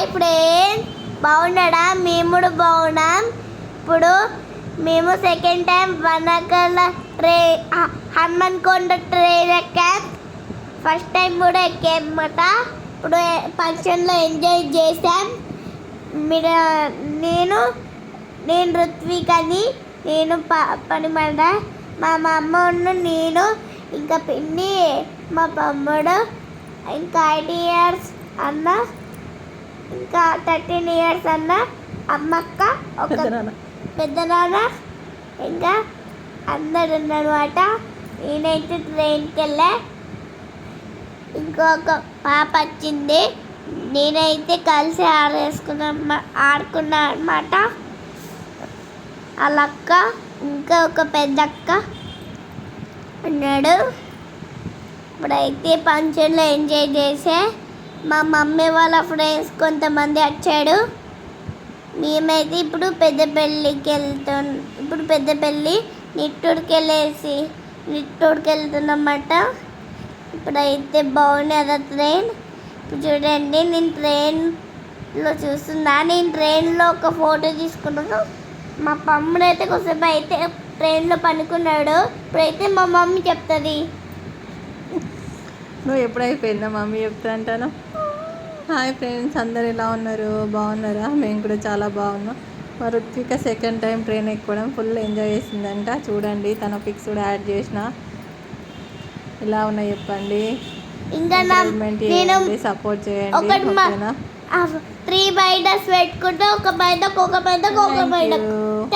Hi friends బాగున్నాడా? మేము కూడా బాగున్నాం. ఇప్పుడు మేము సెకండ్ టైం వనకల ట్రే హనుమాన్ కొండ ట్రైన్ ఎక్కాం. ఫస్ట్ టైం కూడా ఎక్కామన్నమాట ఇప్పుడు ఫంక్షన్లో ఎంజాయ్ చేశాం. మీరు నేను నేను ఋత్వికని నేను ప పనిమండ మా అమ్మ ఉన్న నేను ఇంకా పిన్ని మా తమ్ముడు ఇంకా ఎయిట్ ఇయర్స్ అన్న ఇంకా థర్టీన్ ఇయర్స్ అన్న అమ్మక్క ఒక. పెద్ద నాన్న. ఇంకా అందరు ఉన్నమాట నేనైతే ట్రైన్కి వెళ్ళా. ఇంకొక పాప వచ్చింది. నేనైతే కలిసి ఆడేసుకున్నా ఆడుకున్నా అనమాట వాళ్ళ అక్క ఇంకా ఒక పెద్ద అక్క ఉన్నాడు. ఇప్పుడైతే ఫంక్షన్లో ఎంజాయ్ చేసే మా మమ్మీ వాళ్ళ ఫ్రెండ్స్ కొంతమంది వచ్చాడు. మేమైతే ఇప్పుడు పెద్ద పెళ్ళికి వెళ్తాం ఇప్పుడు పెద్ద పెళ్ళి నిట్టూరుకి వెళ్ళేసి నిట్టూరుకి వెళ్తున్నమాట. ఇప్పుడైతే బాగున్నది ట్రైన్ ఇప్పుడు చూడండి నేను ట్రైన్లో చూస్తున్నా. నేను ట్రైన్లో ఒక ఫోటో తీసుకున్నాను. మా తమ్ముడు అయితే కొంచెం అయితే ట్రైన్లో పనుకున్నాడు ఇప్పుడైతే మా మమ్మీ చెప్తుంది. నువ్వు ఎప్పుడైపోయిందా మమ్మీ చెప్తా అంటాను? హాయ్ ఫ్రెండ్స్ అందరు ఎలా ఉన్నారు? బాగున్నారా? మేము కూడా చాలా బాగున్నాం. మా రుత్విక సెకండ్ టైం ట్రైన్ ఎక్కడం ఫుల్ ఎంజాయ్ చేసిందంట. చూడండి తన పిక్స్ కూడా యాడ్ చేసిన. ఎలా ఉన్నాయి చెప్పండి? ఇంకా సపోర్ట్ చేయండి త్రీ బైడర్స్ పెట్టుకుంటే ఒక బైదకు ఒక బైదకు ఒక you.